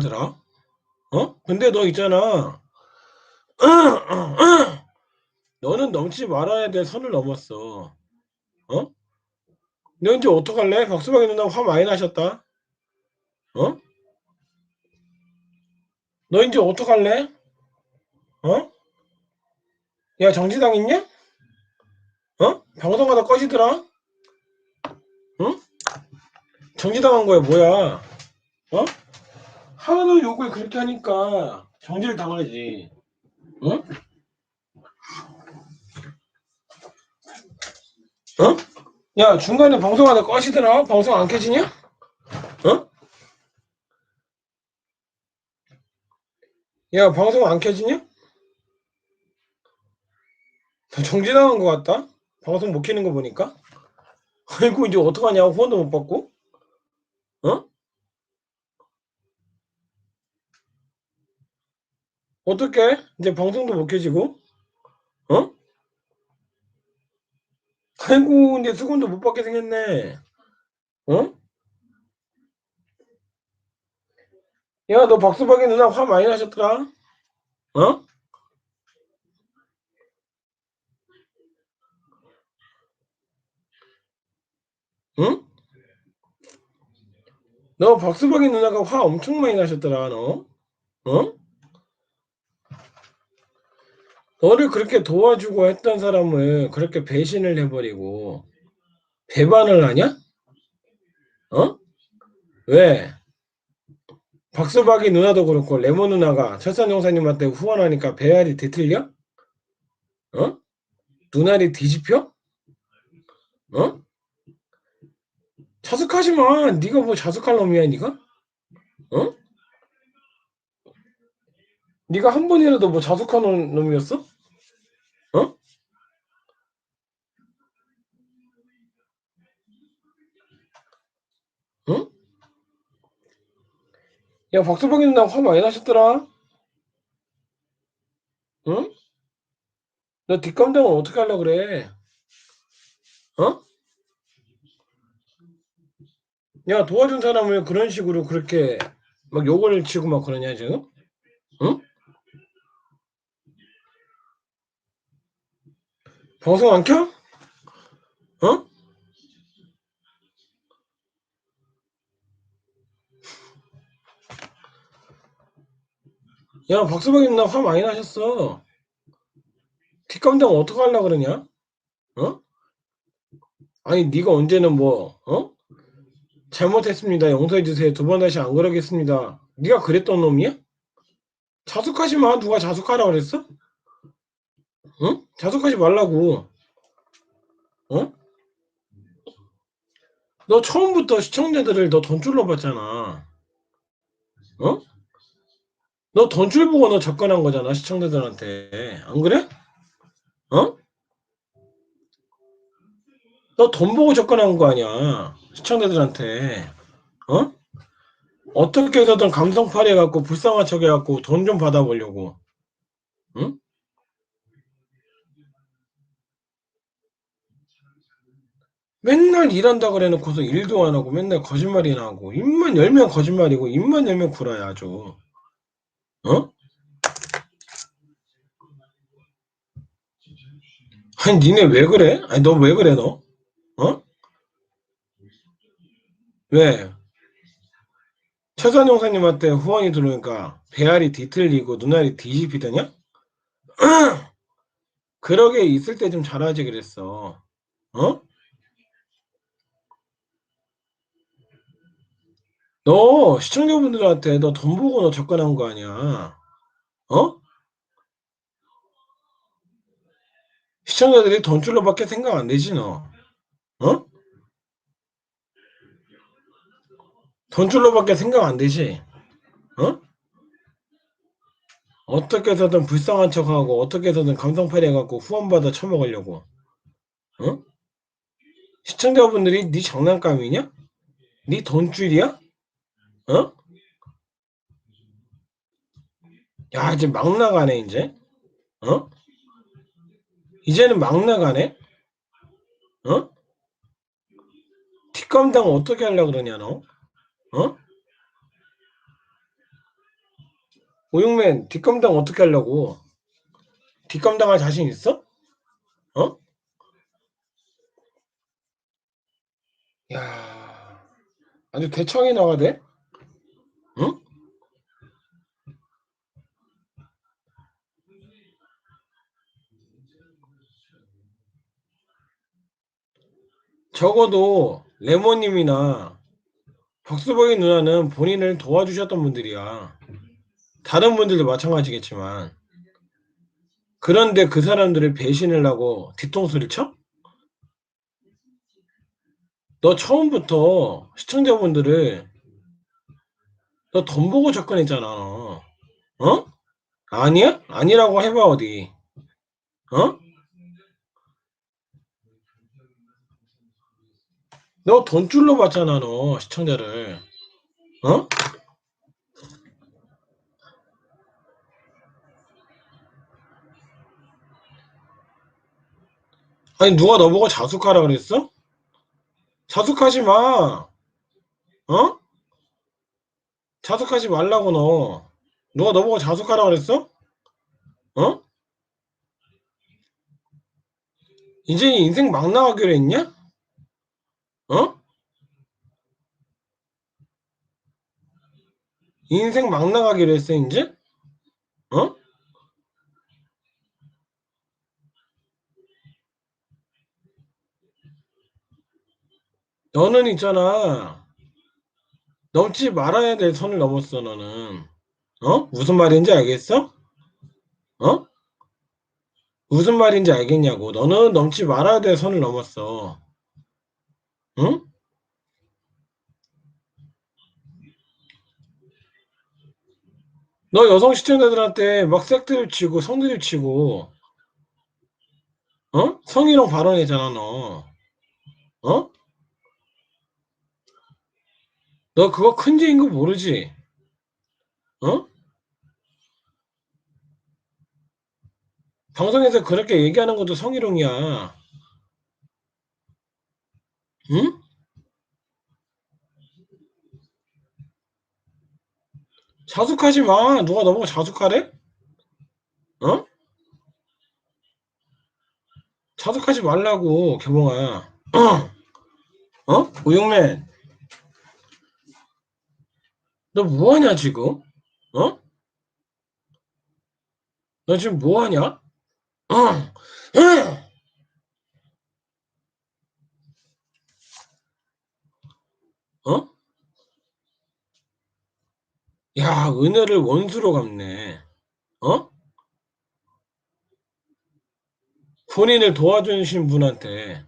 들어? 어? 근데 너 있잖아. 너는 넘지 말아야 될 선을 넘었어. 어? 너 이제 어떡할래? 박수박이 누나 화 많이 나셨다. 어? 너 이제 어떡할래? 어? 야, 정지당 있냐? 어? 방송하다 꺼지더라? 응? 정지당한 거야, 뭐야? 어? 하도 욕을 그렇게 하니까 정지를 당하지. 응? 어? 야, 중간에 방송하다 꺼지더라? 방송 안 켜지냐? 어? 야, 방송 안 켜지냐? 너 정지 당한 것 같다? 방송 못 켜는 거 보니까? 아이고, 이제 어떡하냐? 후원도 못 받고? 어? 어떡해? 이제 방송도 못 켜지고? 어? 아이고, 이제 수건도 못 받게 생겼네. 어? 야, 너 박수박이 누나 화 많이 나셨더라? 어? 응? 너 박수박이 누나가 화 엄청 많이 나셨더라, 너. 어? 너를 그렇게 도와주고 했던 사람을 그렇게 배신을 해버리고 배반을 하냐? 어? 왜? 박수박이 누나도 그렇고 레몬 누나가 철산 용사님한테 후원하니까 배알이 뒤틀려? 어? 눈알이 뒤집혀? 어? 자숙하지 마. 네가 뭐 자숙할 놈이야, 네가? 어? 네가 한 번이라도 뭐 자숙하는 놈이었어? 어? 응? 야, 박수박이 누나 화 많이 나셨더라. 응? 너 뒷감당은 어떻게 하려고 그래? 어? 야, 도와준 사람을 그런 식으로 그렇게 막 욕을 치고 막 그러냐, 지금? 응? 방송 안 켜? 어? 야, 박수박이 누나 화 많이 나셨어. 뒷감당 어떻게 하려고 그러냐? 어? 아니, 네가 언제는 뭐, 어? 잘못했습니다. 용서해 주세요. 두 번 다시 안 그러겠습니다. 네가 그랬던 놈이야? 자숙하지 마. 누가 자숙하라 그랬어? 응? 자숙하지 말라고. 어? 너 처음부터 시청자들을 너 돈줄로 봤잖아. 어? 너 돈줄 보고 너 접근한 거잖아, 시청자들한테. 안 그래? 어? 너 돈 보고 접근한 거 아니야. 시청자들한테. 어? 어떻게 해서든 감성팔이 해갖고 불쌍한 척 해갖고 돈 좀 받아보려고. 응? 맨날 일한다 그래놓고서 일도 안 하고 맨날 거짓말이나 하고 입만 열면 거짓말이고 입만 열면 구라야 아주. 어? 아니 니네 왜 그래? 아니 너 왜 그래 너? 어? 왜? 최선 용사님한테 후원이 들어오니까 배알이 뒤틀리고 눈알이 뒤집히더냐? 그러게 있을 때 좀 잘하지 그랬어. 어? 너 시청자분들한테 너 돈 보고 너 접근한 거 아니야. 어? 시청자들이 돈 줄로밖에 생각 안 되지 너. 어? 돈 줄로밖에 생각 안 되지. 어? 어떻게 해서든 불쌍한 척하고 어떻게 해서든 감성팔이 해갖고 후원받아 처먹으려고. 어? 시청자분들이 네 장난감이냐? 네 돈줄이야? 어? 야 이제 막 나가네 이제. 어? 이제는 막 나가네. 어? 뒷감당 어떻게 하려고 그러냐 너? 어? 오육맨 뒷감당 어떻게 하려고? 뒷감당할 자신 있어? 어? 야, 아주 대청이 나가대. 응? 적어도 레모님이나 벅스버기 누나는 본인을 도와주셨던 분들이야. 다른 분들도 마찬가지겠지만. 그런데 그 사람들을 배신을 하고 뒤통수를 쳐? 너 처음부터 시청자분들을 너 돈 보고 접근했잖아. 어? 아니야? 아니라고 해봐 어디. 어? 너 돈줄로 봤잖아 너 시청자를. 어? 아니 누가 너보고 자숙하라 그랬어? 자숙하지 마. 어? 자숙하지 말라고 너. 누가 너보고 자숙하라 그랬어? 어? 이제 인생 막 나가기로 했냐? 어? 인생 막 나가기로 했어 이제? 어? 너는 있잖아. 넘지 말아야 될 선을 넘었어 너는. 어? 무슨 말인지 알겠어? 어? 무슨 말인지 알겠냐고. 너는 넘지 말아야 될 선을 넘었어. 응? 너 여성 시청자들한테 막 색드립 치고 성드립 치고 어? 성희롱 발언했잖아 너. 어? 너 그거 큰 죄인 거 모르지? 어? 방송에서 그렇게 얘기하는 것도 성희롱이야. 응? 자숙하지 마. 누가 너보고 자숙하래? 어? 자숙하지 말라고, 개봉아. 어? 우영맨. 너 뭐하냐, 지금? 어? 너 지금 뭐하냐? 어? 어? 야, 은혜를 원수로 갚네. 어? 본인을 도와주신 분한테,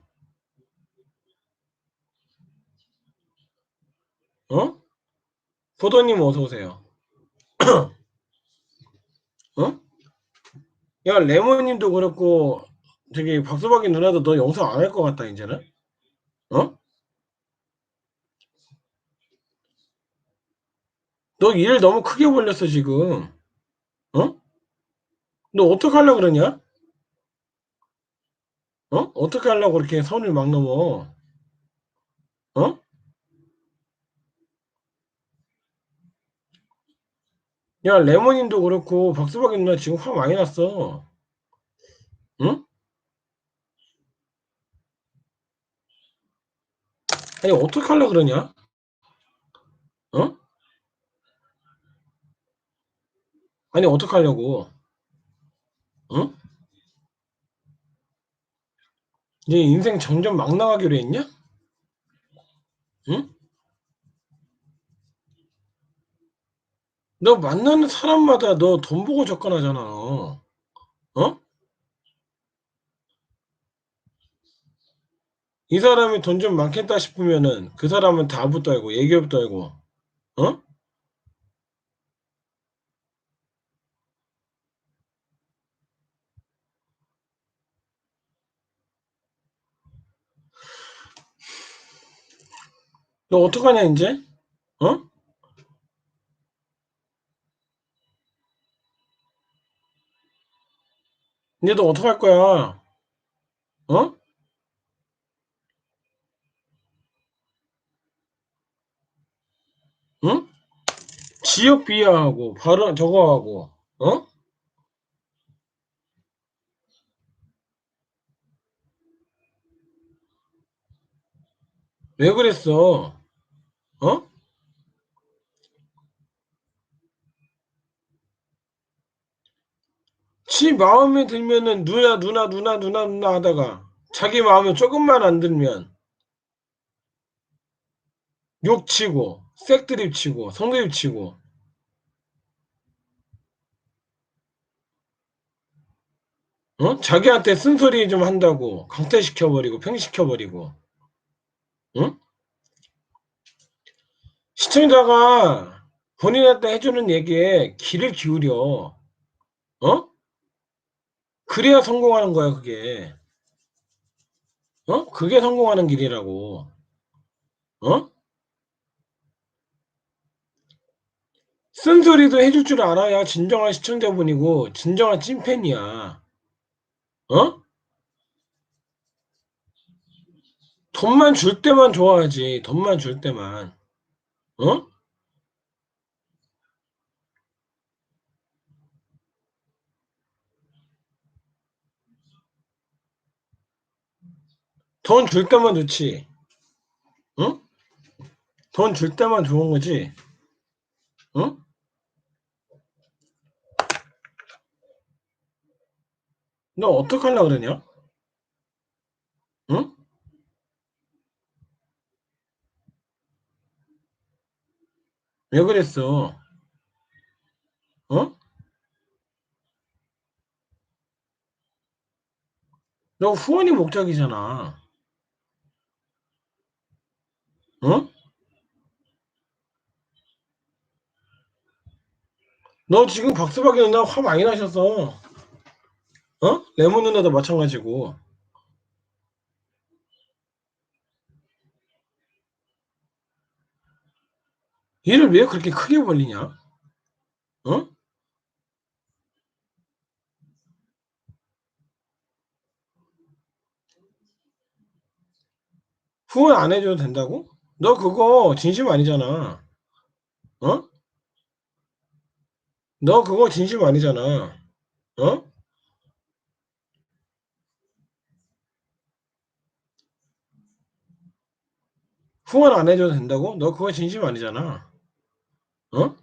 어? 포도님 어서 오세요. 어? 야, 레몬님도 그렇고, 저기, 박수박이 누나도 너 영상 안할 것 같다, 이제는? 어? 너 일 너무 크게 벌렸어, 지금. 어? 너 어떡하려고 그러냐? 어? 어떻게 하려고 그렇게 선을 막 넘어? 어? 야, 레몬님도 그렇고, 박수박이 누나 지금 화 많이 났어. 응? 아니, 어떻게 하려고 그러냐? 어? 아니, 어떻게 하려고? 응? 이제 인생 점점 막 나가기로 했냐? 응? 너 만나는 사람마다 너 돈 보고 접근하잖아. 너. 어? 이 사람이 돈 좀 많겠다 싶으면은 그 사람은 다부터 알고 예기업도 알고 어? 너 어떡하냐 이제? 어? 이제 너 어떡할 거야? 어? 응? 지역 비하하고 바로 저거 하고 어? 왜 그랬어? 어? 지 마음에 들면은 누나 누나 누나 누나 누나 하다가 자기 마음에 조금만 안 들면 욕 치고 색드립 치고 성드립 치고 어? 자기한테 쓴소리 좀 한다고 강퇴시켜버리고 팽시켜버리고 응? 시청자가 본인한테 해주는 얘기에 귀를 기울여 어? 그래야 성공하는 거야 그게 어? 그게 성공하는 길이라고 어? 쓴소리도 해줄 줄 알아야 진정한 시청자분이고 진정한 찐팬이야 어? 돈만 줄 때만 좋아하지. 돈만 줄 때만. 어? 돈 줄 때만 좋지. 응? 돈 줄 때만 좋은 거지. 응? 너 어떡하려고 그러냐? 응? 왜 그랬어? 어? 너 후원이 목적이잖아. 어? 너 지금 박수박이 누나 화 많이 나셨어. 어? 레몬 누나도 마찬가지고. 일을 왜 그렇게 크게 벌리냐? 어? 후원 안 해줘도 된다고? 너 그거 진심 아니잖아. 어? 너 그거 진심 아니잖아. 어? 후원 안 해줘도 된다고? 너 그거 진심 아니잖아. 어?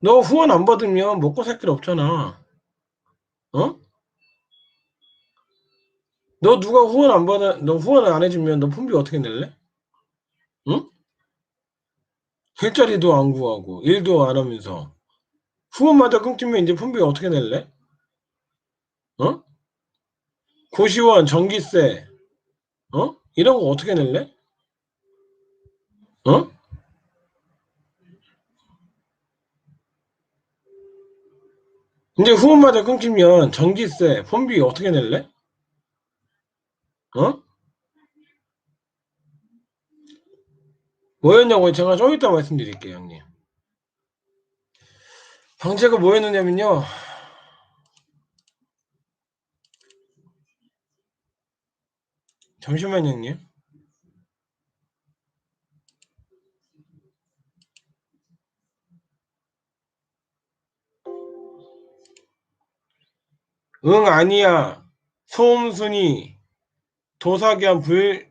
너 후원 안 받으면 먹고 살 길 없잖아. 어? 너 누가 후원 안 받아, 너 후원 안 해주면 너 폰비 어떻게 낼래? 응? 일자리도 안 구하고, 일도 안 하면서. 후원마저 끊기면 이제 폰비 어떻게 낼래? 어? 고시원, 전기세, 어? 이런 거 어떻게 낼래? 어? 이제 후원마저 끊기면 전기세, 폰비 어떻게 낼래? 어? 뭐였냐고 제가 좀 이따 말씀드릴게요, 형님. 방제가 뭐였느냐면요. 잠시만요, 형님. 응, 아니야. 소음순이 도사견 불,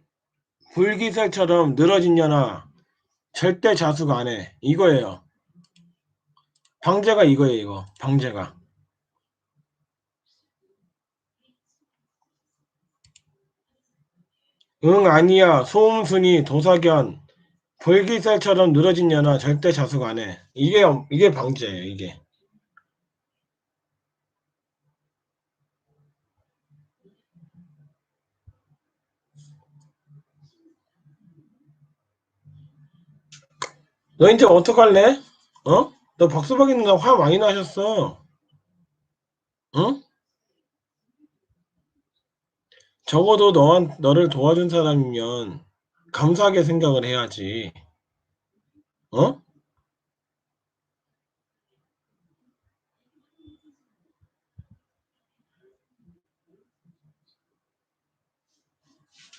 불기설처럼 늘어진 년아. 절대 자숙 안 해. 이거예요. 방제가 이거예요, 이거. 방제가. 응, 아니야. 소음순이 도사견 불기설처럼 늘어진 년아. 절대 자숙 안 해. 이게, 이게 방제예요, 이게. 너 이제 어떡할래? 어? 너 박수박이 누나 화 많이 나셨어. 응? 적어도 너한, 너를 도와준 사람이면 감사하게 생각을 해야지. 어?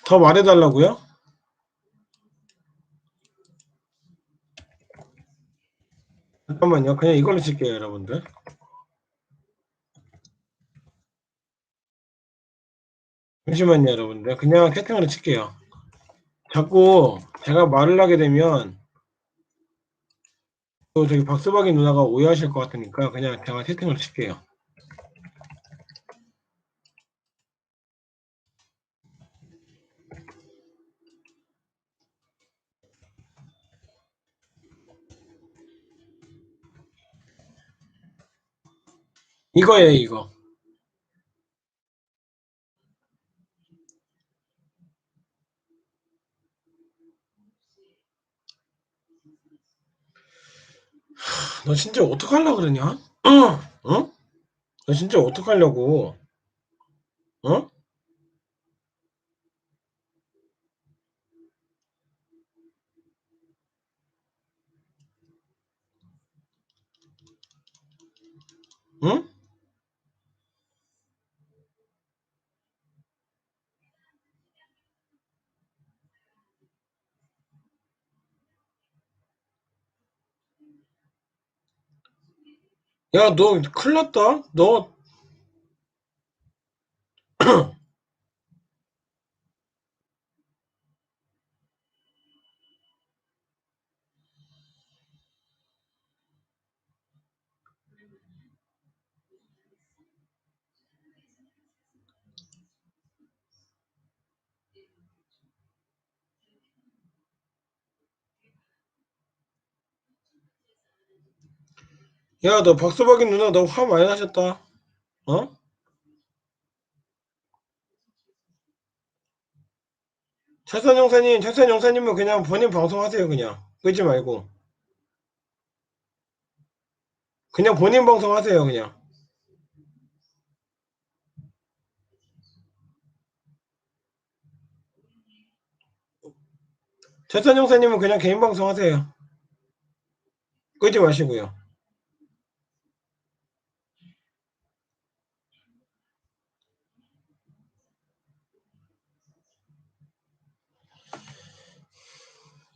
더 말해달라고요? 잠깐만요. 그냥 이걸로 칠게요, 여러분들. 잠시만요, 여러분들. 그냥 채팅으로 칠게요. 자꾸 제가 말을 하게 되면 또 저기 박수박이 누나가 오해하실 것 같으니까 그냥 제가 채팅으로 칠게요. 이거예요, 이거. 너 진짜 어떡하려고 그러냐? 어? 너 진짜 어떡하려고? 어? 응? 야, 너 큰일 났다. 너 야, 너 박수박이 누나 너 화 많이 나셨다. 어? 철선 용사님, 철선 용사님은 그냥 본인 방송하세요, 그냥. 끄지 말고. 그냥 본인 방송하세요, 그냥. 철선 용사님은 그냥 개인 방송하세요. 끄지 마시고요.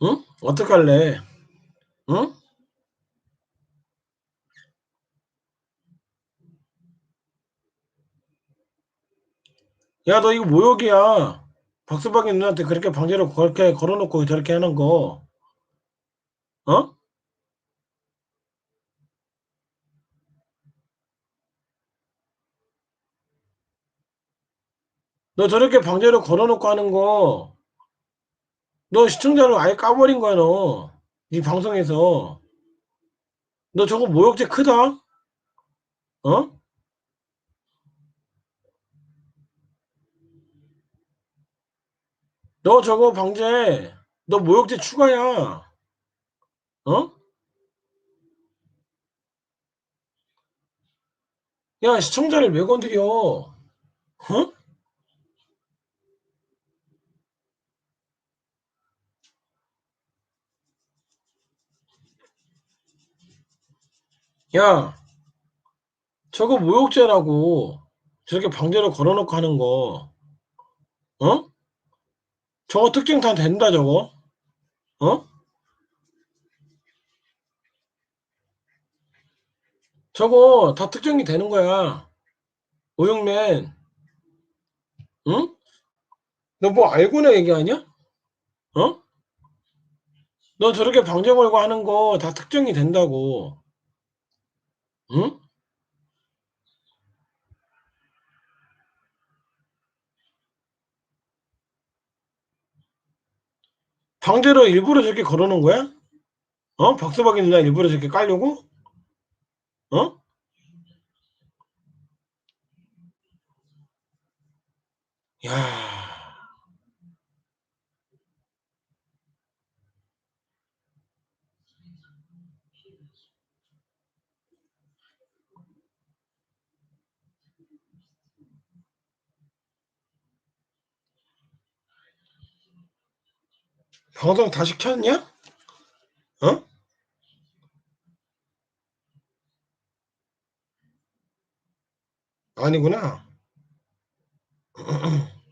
응? 어떡할래? 응? 야, 너 이거 모욕이야. 박수박이 누나한테 그렇게 방제로 그렇게 걸어놓고 저렇게 하는 거. 어? 너 저렇게 방제로 걸어놓고 하는 거. 너 시청자를 아예 까버린 거야, 너. 이 방송에서. 너 저거 모욕죄 크다? 어? 너 저거 방제, 너 모욕죄 추가야. 어? 야, 시청자를 왜 건드려? 어? 야, 저거 모욕죄라고. 저렇게 방제로 걸어놓고 하는 거. 어? 저거 특징 다 된다, 저거. 어? 저거 다 특징이 되는 거야. 오영맨. 응? 너 뭐 알고나 얘기하냐? 어? 너 저렇게 방제 걸고 하는 거 다 특정이 된다고. 응? 방제로 일부러 저렇게 걸어놓은 거야? 어? 박수박이 누나 일부러 저렇게 깔려고? 어? 야. 방송 다시 켰냐? 어? 아니구나.